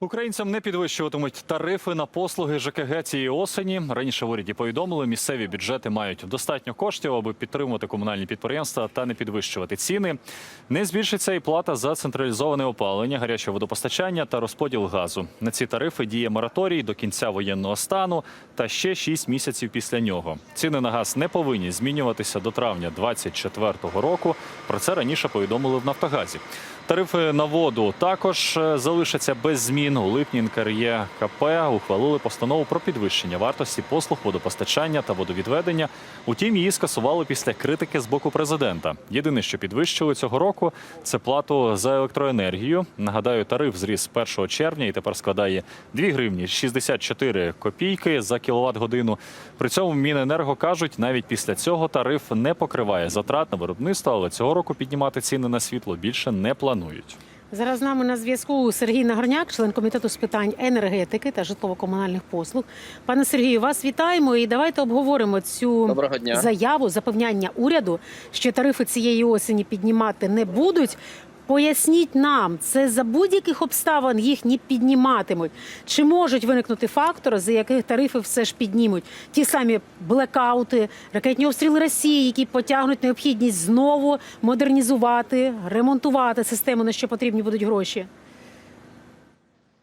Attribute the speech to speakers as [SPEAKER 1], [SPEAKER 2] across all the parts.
[SPEAKER 1] Українцям не підвищуватимуть тарифи на послуги ЖКГ цієї осені. Раніше в уряді повідомили, місцеві бюджети мають достатньо коштів, аби підтримувати комунальні підприємства та не підвищувати ціни. Не збільшиться і плата за централізоване опалення, гаряче водопостачання та розподіл газу. На ці тарифи діє мораторій до кінця воєнного стану та ще 6 місяців після нього. Ціни на газ не повинні змінюватися до травня 2024 року. Про це раніше повідомили в Нафтогазі. Тарифи на воду також е, залишаться без змін. У липні НКРЄКП ухвалили постанову про підвищення вартості послуг водопостачання та водовідведення. Утім, її скасували після критики з боку президента. Єдине, що підвищили цього року, це плату за електроенергію. Нагадаю, тариф зріс з 1 червня і тепер складає 2 гривні 64 копійки за кіловат годину. При цьому Міненерго кажуть, навіть після цього тариф не покриває затрат на виробництво, але цього року піднімати ціни на світло більше не планують.
[SPEAKER 2] Зараз з нами на зв'язку Сергій Нагорняк, член комітету з питань енергетики та житлово-комунальних послуг. Пане Сергію, вас вітаємо і давайте обговоримо цю заяву, запевняння уряду, що тарифи цієї осені піднімати не будуть. Поясніть нам, це за будь-яких обставин їх не підніматимуть. Чи можуть виникнути фактори, за яких тарифи все ж піднімуть? Ті самі блекаути, ракетні обстріли Росії, які потягнуть необхідність знову модернізувати, ремонтувати систему, на що потрібні будуть гроші.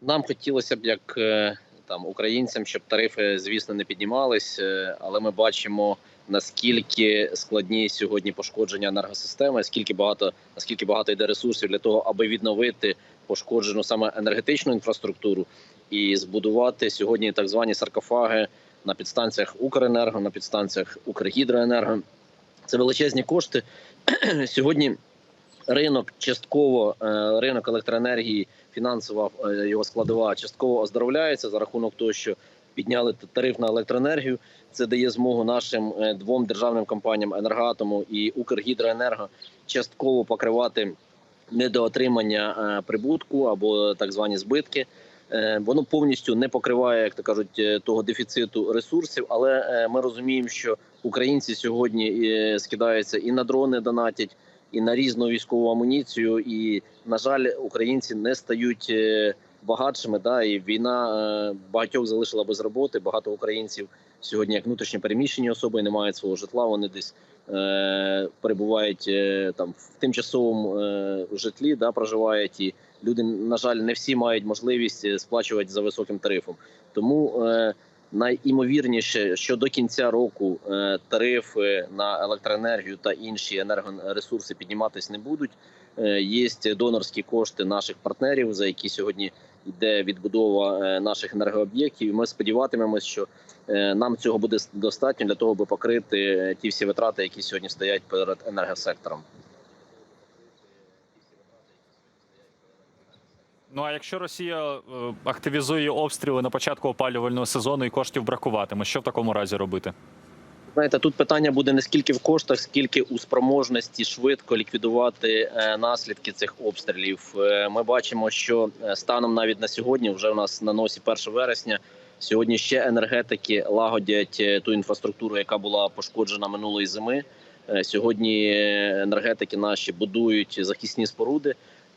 [SPEAKER 3] Нам хотілося б, як е, там українцям, щоб тарифи, звісно, не піднімались, е, але ми бачимо наскільки складні сьогодні пошкодження енергосистеми, скільки багато наскільки багато йде ресурсів для того, аби відновити пошкоджену саме енергетичну інфраструктуру і збудувати сьогодні так звані саркофаги на підстанціях Укренерго, на підстанціях Укргідроенерго. Це величезні кошти. Сьогодні ринок частково е, ринок електроенергії, фінансова е, його складова частково оздоровляється за рахунок того, що підняли тариф на електроенергію. Це дає змогу нашим е, двом державним компаніям енергоатому і Укргідроенерго частково покривати недоотримання е, прибутку або так звані збитки. Е, Воно повністю не покриває, як то кажуть, того дефіциту ресурсів. Але ми розуміємо, що українці сьогодні скидаються і на дрони донатять, і на різну військову амуніцію. І на жаль, українці не стають багатшими. Да, і війна е, багатьох залишила без роботи. Багато українців сьогодні, як внутрішньо переміщені особи, не мають свого житла. Вони десь е, перебувають е, там в тимчасовому е, житлі, да, проживають і люди, на жаль, не всі мають можливість е, сплачувати за високим тарифом. Тому е, найімовірніше, що до кінця року е, тарифи на електроенергію та інші енергоресурси підніматись не будуть. Є донорські кошти наших партнерів, за які сьогодні йде відбудова е, наших енергооб'єктів. І Ми сподіватимемось, що е, нам цього буде достатньо для того, аби покрити е, ті всі витрати, які сьогодні стоять перед енергосектором.
[SPEAKER 1] Ну а якщо Росія активізує обстріли на початку опалювального сезону і коштів бракуватиме, що в такому разі робити?
[SPEAKER 3] Знаєте, тут питання буде не скільки в коштах, скільки у спроможності швидко ліквідувати е, наслідки цих обстрілів. Е, Ми бачимо, що е, станом навіть на сьогодні, вже у нас на носі 1 вересня. Сьогодні ще енергетики лагодять ту інфраструктуру, яка була пошкоджена минулої зими. Сьогодні енергетики наші будують захисні споруди.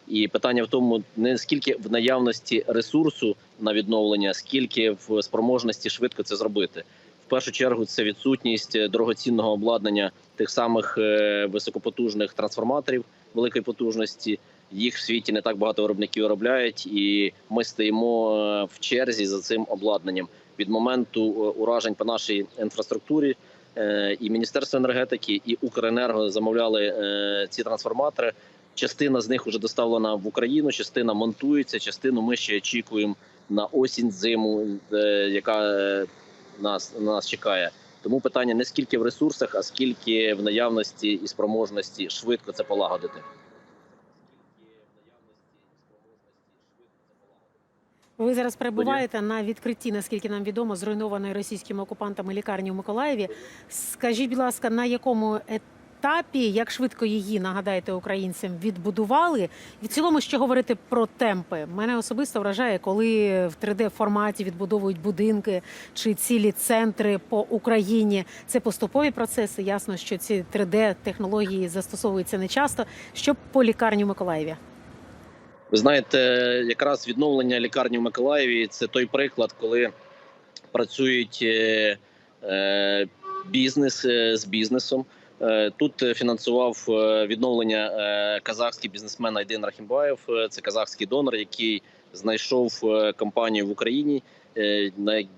[SPEAKER 3] І питання в тому, не скільки в наявності ресурсу на відновлення, скільки в спроможності швидко це зробити. Першу чергу це відсутність е, дорогоцінного обладнання тих самих е, високопотужних трансформаторів великої потужності. Їх в світі не так багато виробників виробляють, і ми стоїмо е, в черзі за цим обладнанням від моменту уражень по нашій інфраструктурі. І Міністерство енергетики і Укренерго замовляли ці трансформатори. Частина з них вже доставлена в Україну, частина монтується, частину ми ще очікуємо на осінь, зиму, яка нас нас чекає. Тому питання не скільки в ресурсах, а скільки в наявності і спроможності швидко це полагодити.
[SPEAKER 2] Ви зараз перебуваєте на відкритті, наскільки нам відомо, зруйнованої російськими окупантами лікарні в Миколаєві. Скажіть, будь ласка, на якому етапі, як швидко її нагадайте українцям, відбудували? І в цілому, що говорити про темпи? Мене особисто вражає, коли в 3D форматі відбудовують будинки чи цілі центри по Україні. Це поступові процеси. Ясно, що ці 3D технології застосовуються не часто. Що по лікарні в Миколаєві?
[SPEAKER 3] Ви знаєте, якраз відновлення лікарні в Миколаєві це той приклад, коли працюють е, е, бізнес е, з бізнесом. Е, Тут е, фінансував е, відновлення казахський бізнесмен Айдин Рахімбаєв. Це казахський донор, який знайшов компанію в Україні,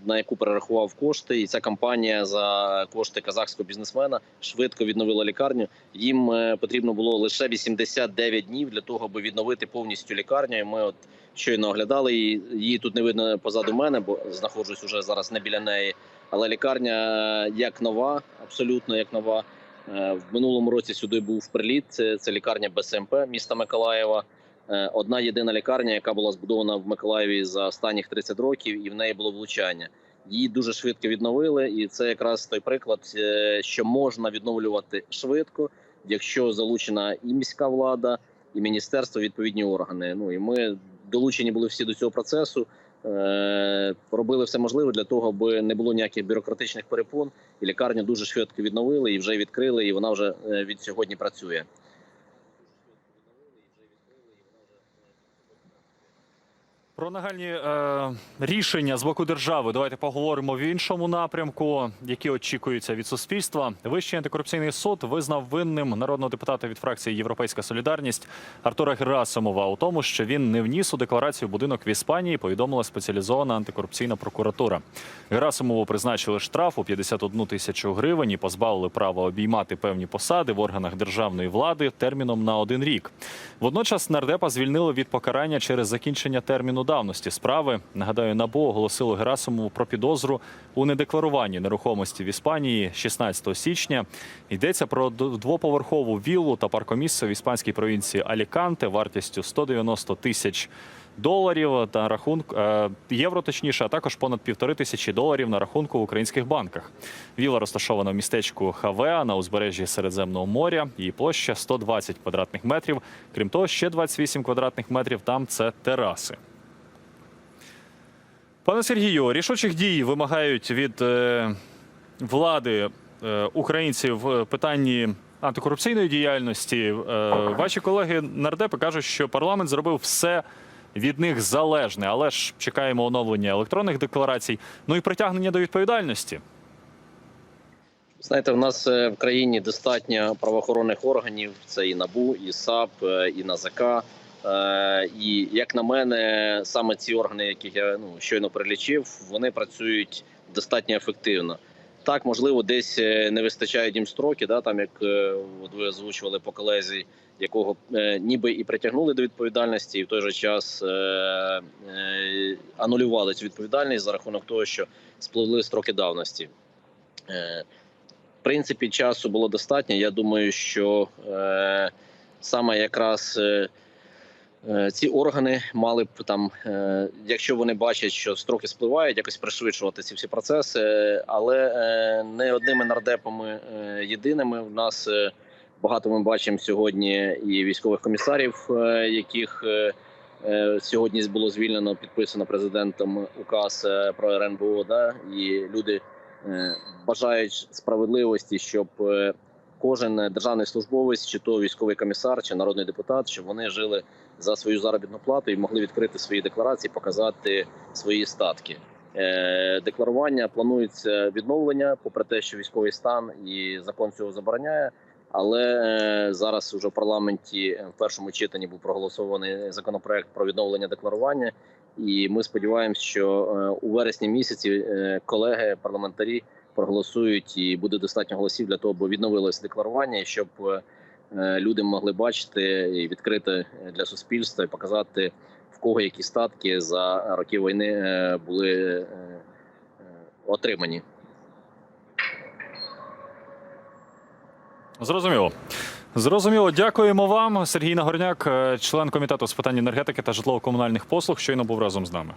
[SPEAKER 3] на, яку перерахував кошти. І ця компанія за кошти казахського бізнесмена швидко відновила лікарню. Їм потрібно було лише 89 днів для того, аби відновити повністю лікарню. І ми от щойно оглядали її. Її тут не видно позаду мене, бо знаходжусь уже зараз не біля неї. Але лікарня як нова, абсолютно як нова. Е, В минулому році сюди був приліт. Це, лікарня БСМП міста Миколаєва. Е, Одна єдина лікарня, яка була збудована в Миколаєві за останніх 30 років, і в неї було влучання. Її дуже швидко відновили, і це якраз той приклад, е, що можна відновлювати швидко, якщо залучена і міська влада, і міністерство, відповідні органи. Ну і ми долучені були всі до цього процесу. Е, Робили все можливе для того, аби не було ніяких бюрократичних перепон, і лікарню дуже швидко відновили і вже відкрили, і вона вже е, від сьогодні працює.
[SPEAKER 1] Про нагальні е, рішення з боку держави давайте поговоримо в іншому напрямку, які очікуються від суспільства. Вищий антикорупційний суд визнав винним народного депутата від фракції Європейська Солідарність Артура Герасимова у тому, що він не вніс у декларацію будинок в Іспанії. Повідомила спеціалізована антикорупційна прокуратура. Герасимову призначили штраф у 51 тисячу гривень і позбавили права обіймати певні посади в органах державної влади терміном на один рік. Водночас нардепа звільнили від покарання через закінчення терміну давності справи. Нагадаю, набу оголосило Герасимову про підозру у недекларуванні нерухомості в Іспанії 16 січня. Йдеться про двоповерхову віллу та паркомісце в іспанській провінції Аліканте вартістю 190 тисяч доларів та рахунок е, євро, точніше, а також понад півтори тисячі доларів на рахунку в українських банках. Віла розташована в містечку Хавеа на узбережжі Середземного моря. Її площа 120 квадратних метрів. Крім того, ще 28 квадратних метрів там це тераси. Пане Сергію, рішучих дій вимагають від е, влади е, українців в питанні антикорупційної діяльності. Е, ваші колеги нардепи кажуть, що парламент зробив все від них залежне, але ж чекаємо оновлення електронних декларацій, ну і притягнення до відповідальності.
[SPEAKER 3] Знаєте, в нас в країні достатньо правоохоронних органів. Це і НАБУ, і САП, і НАЗК. Е, І як на мене, саме ці органи, яких я ну щойно перелічив, вони працюють достатньо ефективно. Так, можливо, десь е, не вистачають їм строки, да, там як е, от ви озвучували по колезі, якого е, ніби і притягнули до відповідальності, і в той же час е, е, анулювали цю відповідальність за рахунок того, що спливли строки давності. Е, в принципі, часу було достатньо. Я думаю, що е, саме якраз е, ці органи мали б там, е, якщо вони бачать, що строки спливають, якось пришвидшувати ці всі процеси. Але е, не одними нардепами е, єдиними. У нас е, багато ми бачимо сьогодні і військових комісарів, е, яких е, е, сьогодні було звільнено, підписано президентом указ е, про РНБО. Да, і люди е, бажають справедливості, щоб е, кожен державний службовець, чи то військовий комісар, чи народний депутат, щоб вони жили за свою заробітну плату і могли відкрити свої декларації, показати свої статки. Е, Декларування планується відновлення, попри те, що військовий стан і закон цього забороняє. Але е, зараз уже в парламенті е, в першому читанні був проголосований законопроект про відновлення декларування, і ми сподіваємося, що у вересні місяці колеги парламентарі проголосують і буде достатньо голосів для того, аби відновилось декларування, щоб е, люди могли бачити і відкрити для суспільства і показати в кого які статки за роки війни е, були е, отримані.
[SPEAKER 1] Зрозуміло. Зрозуміло, дякуємо вам. Сергій Нагорняк, член комітету з питань енергетики та житлово-комунальних послуг, щойно був разом з нами.